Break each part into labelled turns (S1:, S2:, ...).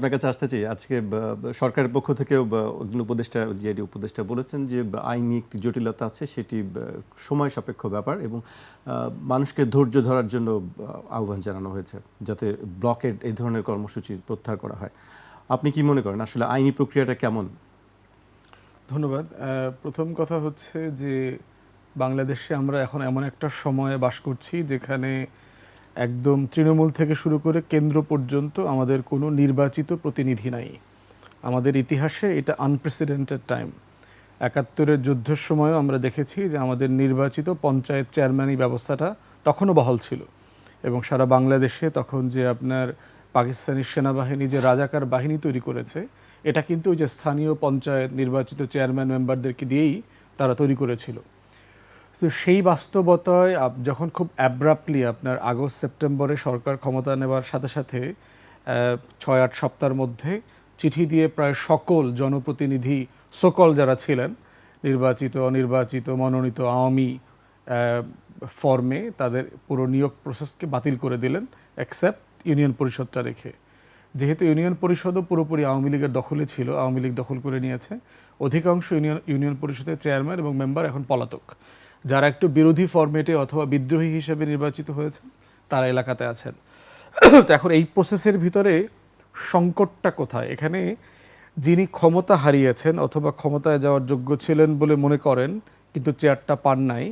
S1: আপনার কাছে আসতে চাই, আজকে সরকারের পক্ষ থেকেও উপদেষ্টা, জিআইডি উপদেষ্টা বলেছেন যে আইনি একটি জটিলতা আছে, সেটি সময় সাপেক্ষ ব্যাপার এবং মানুষকে ধৈর্য ধরার জন্য আহ্বান জানানো হয়েছে, যাতে ব্লকের এই ধরনের কর্মসূচি প্রত্যাহার করা হয়। আপনি কি মনে করেন, আসলে আইনি প্রক্রিয়াটা কেমন?
S2: ধন্যবাদ। প্রথম কথা হচ্ছে যে, বাংলাদেশে আমরা এখন এমন একটা সময়ে বাস করছি, যেখানে একদম তৃণমূল থেকে শুরু করে কেন্দ্র পর্যন্ত আমাদের কোনো নির্বাচিত প্রতিনিধি নাই। আমাদের ইতিহাসে এটা আনপ্রেসিডেন্টেড টাইম একাত্তরের যুদ্ধের সময়ও আমরা দেখেছি যে আমাদের নির্বাচিত পঞ্চায়েত চেয়ারম্যানই ব্যবস্থাটা তখনও বহাল ছিল। এবং সারা বাংলাদেশে তখন যে আপনার পাকিস্তানি সেনাবাহিনী যে রাজাকার বাহিনী তৈরি করেছে, এটা কিন্তু ওই যে স্থানীয় পঞ্চায়েত নির্বাচিত চেয়ারম্যান মেম্বারদেরকে দিয়েই তারা তৈরি করেছিল। তো সেই বাস্তবতায় যখন খুব অ্যাব্রাপ্টলি আপনার আগস্ট, সেপ্টেম্বরে সরকার ক্ষমতা নেওয়ার সাথে সাথে ছয়, আট সপ্তাহের মধ্যে চিঠি দিয়ে প্রায় সকল জনপ্রতিনিধি সকল যারা ছিলেন, নির্বাচিত, অনির্বাচিত, মনোনীত আওয়ামী ফর্মে তাদের পুরো নিয়োগ প্রসেসকে বাতিল করে দিলেন অ্যাকসেপ্ট ইউনিয়ন পরিষদটা রেখে। যেহেতু ইউনিয়ন পরিষদও পুরোপুরি আওয়ামী লীগের দখলে ছিল, আওয়ামী লীগ দখল করে নিয়েছে, অধিকাংশ ইউনিয়ন ইউনিয়ন পরিষদের চেয়ারম্যান এবং মেম্বার এখন পলাতক। যারা একটু বিরোধী ফরম্যাটে অথবা বিদ্রোহী হিসেবে নির্বাচিত হয়েছে তারা এলাকাতে আছেন। তো এখন এই প্রসেসের ভিতরে সংকটটা কোথায়? এখানে যিনি ক্ষমতা হারিয়েছেন অথবা ক্ষমতায় যাওয়ার যোগ্য ছিলেন বলে মনে করেন, কিন্তু চেয়ারটা পান নাই,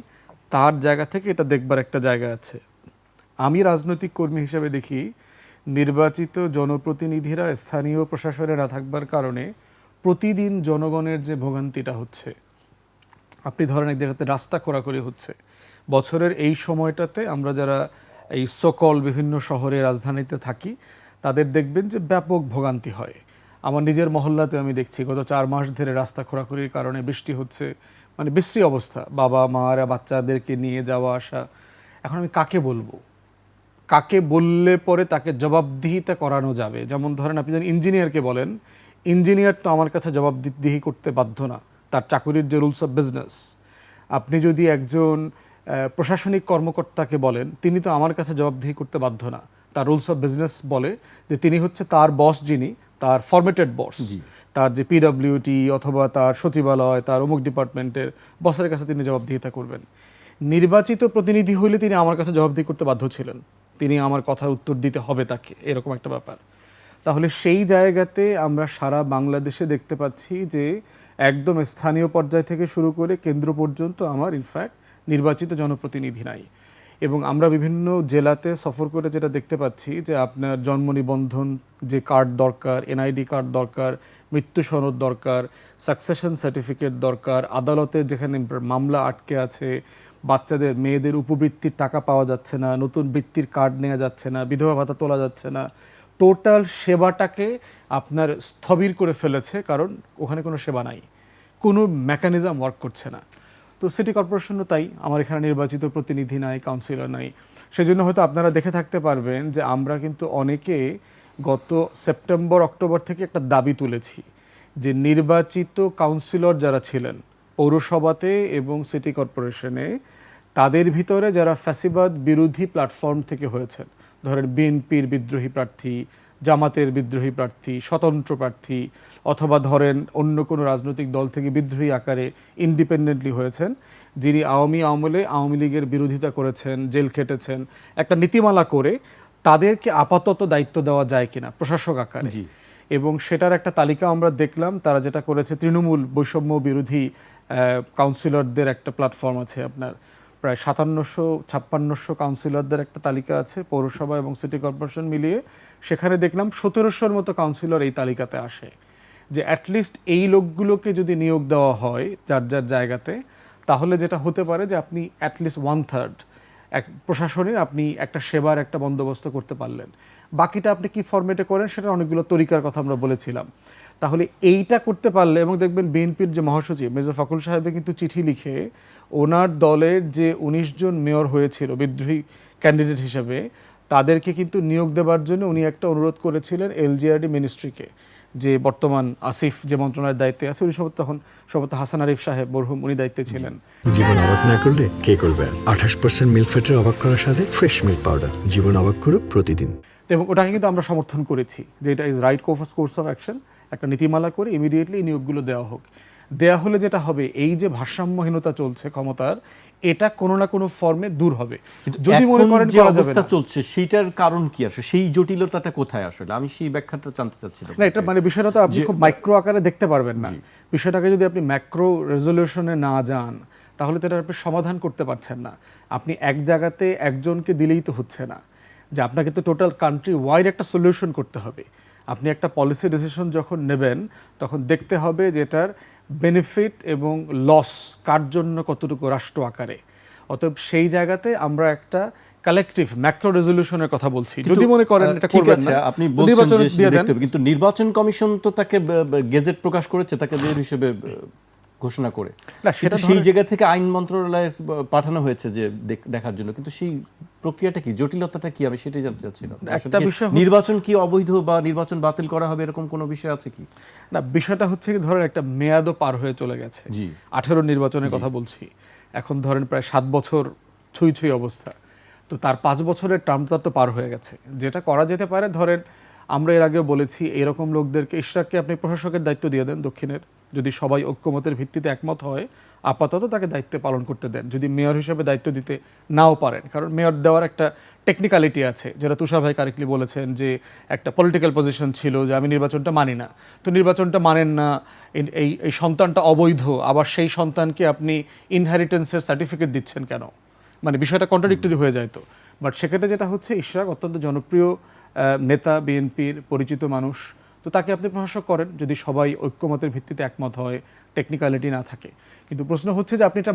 S2: তার জায়গা থেকে এটা দেখবার একটা জায়গা আছে। আমি রাজনৈতিক কর্মী হিসেবে দেখি, নির্বাচিত জনপ্রতিনিধিরা স্থানীয় প্রশাসনে না থাকবার কারণে প্রতিদিন জনগণের যে ভোগান্তিটা হচ্ছে আপনি ধরেন এক জায়গাতে রাস্তা খোরাখুরি হচ্ছে। বছরের এই সময়টাতে আমরা যারা এই সকল বিভিন্ন শহরে, রাজধানীতে থাকি, তাদের দেখবেন যে ব্যাপক ভোগান্তি হয়। আমার নিজের মহল্লাতে আমি দেখছি, গত চার মাস ধরে রাস্তা খোরাখুরির কারণে বৃষ্টি হচ্ছে মানে বিশ্রী অবস্থা। বাবা, মারা, বাচ্চাদেরকে নিয়ে যাওয়া, আসা। এখন আমি কাকে বলব? কাকে বললে পরে তাকে জবাবদিহিতা করানো যাবে? যেমন ধরেন আপনি যেন ইঞ্জিনিয়ারকে বলেন, ইঞ্জিনিয়ার তো আমার কাছে জবাবদিহি করতে বাধ্য না। তার চাকুরির যে রুলস অফ বিজনেস। আপনি যদি একজন প্রশাসনিক কর্মকর্তাকে বলেন তিনি তো আমার কাছে জবাবদিহি করতে বাধ্য না। তার রুলস অফ বিজনেস বলে যে তিনি হচ্ছে তার বস যিনি তার ফরমেটেড বস। তার যে পিডব্লিউটি অথবা তার সচিবালয় তার অমুক ডিপার্টমেন্টের বসের কাছে তিনি জবাবদিহিতা করবেন। নির্বাচিত প্রতিনিধি হইলে তিনি আমার কাছে জবাবদিহি করতে বাধ্য ছিলেন। তিনি আমার কথার উত্তর দিতে হবে তাকে এরকম একটা ব্যাপার। তাহলে সেই জায়গাতে আমরা সারা বাংলাদেশে দেখতে পাচ্ছি যে একদম স্থানীয় পর্যায় থেকে শুরু করে কেন্দ্র পর্যন্ত আমার ইনফ্যাক্ট নির্বাচিত জনপ্রতিনিধি নাই। এবং আমরা বিভিন্ন জেলাতে সফর করে যেটা দেখতে পাচ্ছি যে আপনার জন্ম নিবন্ধন যে কার্ড দরকার, এনআইডি কার্ড দরকার, মৃত্যু সনদ দরকার সাকসেশন সার্টিফিকেট দরকার, আদালতে যেখানে মামলা আটকে আছে, বাচ্চাদের, মেয়েদের উপবৃত্তির টাকা পাওয়া যাচ্ছে না, নতুন বৃত্তির কার্ড নেওয়া যাচ্ছে না, বিধবা ভাতা তোলা যাচ্ছে না টোটাল সেবাটাকে আপনার স্থবির করে ফেলেছে, কারণ ওখানে কোনো সেবা নাই। কোনো মেকানিজম ওয়ার্ক করছে না। তো সিটি কর্পোরেশনও তাই, আমার এখানে নির্বাচিত প্রতিনিধি নাই, কাউন্সিলর নাই। সেজন্য হয়তো আপনারা দেখে থাকতে পারবেন যে আমরা কিন্তু অনেকে গত সেপ্টেম্বর, অক্টোবর থেকে একটা দাবি তুলেছি যে নির্বাচিত কাউন্সিলর যারা ছিলেন পৌরসভাতে এবং সিটি কর্পোরেশনে, তাদের ভিতরে যারা ফ্যাসিবাদ বিরোধী প্ল্যাটফর্ম থেকে হয়েছেন ধরেন বিএনপির বিদ্রোহী প্রার্থী জামাতের বিদ্রোহী প্রার্থী স্বতন্ত্র প্রার্থী অথবা ধরেন অন্য কোনো রাজনৈতিক দল থেকে বিদ্রোহী আকারে ইন্ডিপেন্ডেন্টলি হয়েছেন যিনি আওয়ামী আমলে আওয়ামী লীগের বিরোধিতা করেছেন জেল খেটেছেন একটা নীতিমালা করে তাদেরকে আপাতত দায়িত্ব দেওয়া যায় কিনা প্রশাসক আকারে। এবং সেটার একটা তালিকা আমরা দেখলাম তারা যেটা করেছে তৃণমূল বৈষম্য বিরোধী কাউন্সিলরদের একটা প্ল্যাটফর্ম আছে আপনার। প্রায় সাতান্নশো, ছাপ্পান্নশো কাউন্সিলরদের একটা তালিকা আছে, পৌরসভা এবং সিটি কর্পোরেশন মিলিয়ে। সেখানে দেখলাম সতেরোশোর মতো কাউন্সিলর এই তালিকাতে আসে। যে অ্যাটলিস্ট এই লোকগুলোকে যদি নিয়োগ দেওয়া হয় যার যার জায়গাতে, তাহলে যেটা হতে পারে যে আপনি অ্যাটলিস্ট ওয়ান থার্ড এক প্রশাসনে আপনি একটা সেবার, একটা বন্দোবস্ত করতে পারলেন। বাকিটা আপনি কি ফরম্যাটে করেন সেটা অনেকগুলো তরিকার কথা আমরা বলেছিলাম। তাহলে এইটা করতে পারলে, এবং দেখবেন বিএনপির যে মহাসচিব মেজর ফখরুল সাহেবের কিন্তু চিঠি লিখে ওনার দলের যে উনিশ জন মেয়র হয়েছিল, বিদ্রোহী ক্যান্ডিডেট হিসেবে, তাদেরকে কিন্তু নিয়োগ দেওয়ার জন্য উনি একটা অনুরোধ করেছিলেন এলজিআরডি মিনিস্ট্রিকে যে বর্তমান আসিফ যে মন্ত্রণালয়ের দায়িত্বে আছে উনি সম্ভবত তখন সম্ভবত হাসান আরিফ সাহেব বরহুম উনি দায়িত্বে ছিলেন।
S3: জীবন অবাক না করলে কে করবে? আঠাশ পার্সেন্ট মিল্ক ফ্যাটের অবাক করার সাথে ফ্রেশ মিল্ক পাউডার জীবন অবাক করুক প্রতিদিন।
S2: এবং ওটাকে কিন্তু আমরা সমর্থন করেছি যে এটা is right course course of action একটা নীতিমালা করে ইমিডিয়েটলি নিয়োগগুলো দেওয়া হোক। দেয়া হলে যেটা হবে এই যে ভারসাম্যহীনতা চলছে ক্ষমতার এটা কোনো না কোনো ফর্মে দূর হবে। যদি মনে করেন
S1: যে
S2: করা যাবে
S1: অবস্থা
S2: না।
S1: চলছে সেইটার কারণ কি আসলে? সেই জটিলতাটা কোথায় আসলে? আমি সেই ব্যাখ্যাটা জানতে চাচ্ছিলাম
S2: না এটা মানে বিষয়টা তো আপনি খুব মাইক্রো আকারে দেখতে পারবেন না। বিষয়টাকে যদি আপনি ম্যাক্রো রেজলিউশনে না যান তাহলে তো এটা আপনি সমাধান করতে পারছেন না। আপনি এক জায়গাতে একজনকে দিলেই তো হচ্ছে না। যে আপনাকে তো টোটাল কান্ট্রি ওয়াইড একটা সলিউশন করতে হবে। আপনি একটা পলিসি ডিসিশন যখন নেবেন তখন দেখতে হবে যে এটার বেনিফিট এবং লস কার জন্য কতটুকু রাষ্ট্র আকারে অতএব সেই জায়গাতে আমরা একটা কালেকটিভ ম্যাক্রো রেজলিউশনের কথা বলছি যদি মনে করেন এটা করবেন না
S1: আপনি বলছেন যে। দেখতে হবে কিন্তু নির্বাচন কমিশন তো তাকে গেজেট প্রকাশ করেছে তাকে যে হিসেবে ঘোষণা করে।
S2: না, সেটা
S1: সেই জায়গা থেকে আইন মন্ত্রণালয়ে পাঠানো হয়েছে যে দেখার জন্য। কিন্তু সেই প্রক্রিয়াটা কি? জটিলতাটা কি? আমি সেটাই জানতে চাচ্ছিলাম।
S2: একটা বিষয়
S1: নির্বাচন কি অবৈধ বা নির্বাচন বাতিল করা হবে এরকম কোনো বিষয় আছে কি?
S2: না বিষয়টা হচ্ছে কি ধরেন একটা মেয়াদও পার হয়ে চলে গেছে।
S1: জি।
S2: আঠেরো নির্বাচনের কথা বলছি। এখন ধরেন প্রায় সাত বছর ছুঁই ছুঁই অবস্থা। তো তার পাঁচ বছরের টার্মটা তো পার হয়ে গেছে। যেটা করা যেতে পারে ধরেন আমরা এর আগেও বলেছি এরকম লোকদেরকে ইশরাককে আপনি প্রশাসকের দায়িত্ব দিয়ে দেন দক্ষিণের। যদি সবাই ঐক্যমতের ভিত্তিতে একমত হয়, আপাতত তাকে দায়িত্ব পালন করতে দেন। যদি মেয়র হিসেবে দায়িত্ব দিতে নাও পারেন, কারণ মেয়র দেওয়ার একটা টেকনিক্যালিটি আছে, যেটা তুষার ভাই কারেক্টলি বলেছেন যে একটা পলিটিক্যাল পজিশন ছিল যে আমি নির্বাচনটা মানি না। তো নির্বাচনটা মানেন না, এই- এই সন্তানটা অবৈধ, আবার সেই সন্তানকে আপনি ইনহেরিটেন্সের সার্টিফিকেট দিচ্ছেন কেন? মানে বিষয়টা কন্ট্রাডিক্টরি হয়ে যায় তো। বাট সেক্ষেত্রে যেটা হচ্ছে, ইশরাক অত্যন্ত জনপ্রিয় নেতা, বিএনপির পরিচিত মানুষ তো তাকে আপনি প্রশাসক করেন যদি সবাই ঐক্যমতের ভিত্তিতে একমত হয় টেকনিক্যালিটি না থাকে। কিন্তু প্রশ্ন হচ্ছে যে আপনি এটা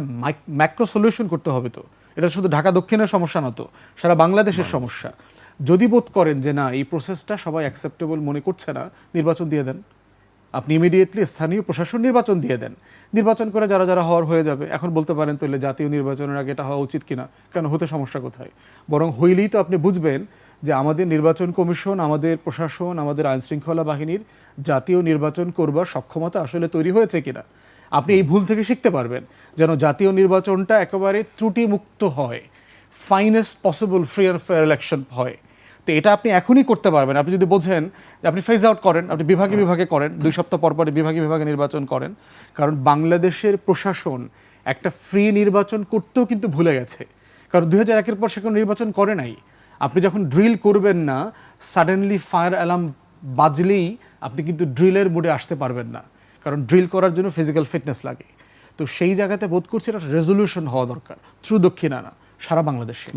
S2: ম্যাক্রো সলিউশন করতে হবে তো। এটা শুধু ঢাকা দক্ষিণের সমস্যা না তো সারা বাংলাদেশের সমস্যা। যদি বোধ করেন যে না এই প্রসেসটা সবাই অ্যাকসেপ্টেবল মনে করছে না নির্বাচন দিয়ে দেন। আপনি ইমিডিয়েটলি স্থানীয় প্রশাসন নির্বাচন দিয়ে দেন। নির্বাচন করে যারা যারা হওয়ার হয়ে যাবে এখন বলতে পারেন তাহলে জাতীয় নির্বাচনের আগে এটা হওয়া উচিত কিনা কেন হতে সমস্যা কোথায়? বরং হইলেই তো আপনি বুঝবেন যে আমাদের নির্বাচন কমিশন, আমাদের প্রশাসন, আমাদের আইন শৃঙ্খলা বাহিনীর জাতীয় নির্বাচন করবার সক্ষমতা আসলে তৈরি হয়েছে কিনা? আপনি এই ভুল থেকে শিখতে পারবেন যেন জাতীয় নির্বাচনটা একেবারে ত্রুটিমুক্ত হয় finest possible free and fair election হয়। তো এটা আপনি এখনই করতে পারবেন। আপনি যদি বোঝেন যে আপনি ফেজ আউট করেন, আপনি বিভাগে বিভাগে করেন, দুই সপ্তাহ পর পরে বিভাগে বিভাগে নির্বাচন করেন, কারণ বাংলাদেশের প্রশাসন একটা ফ্রি নির্বাচন করতেও কিন্তু ভুলে গেছে। কারণ দুই হাজার একের পর সে কোনো নির্বাচন করে নাই। আপনি যখন ড্রিল করবেন না সাডেনলি ফায়ার অ্যালার্ম বাজলেই আপনি কিন্তু ড্রিলের মুডে আসতে পারবেন না। কারণ ড্রিল করার জন্য ফিজিক্যাল ফিটনেস লাগে। তো সেই জায়গাতে বোধ করছি এটা রেজলিউশন হওয়া দরকার থ্রু দক্ষিণানা, সারা বাংলাদেশে।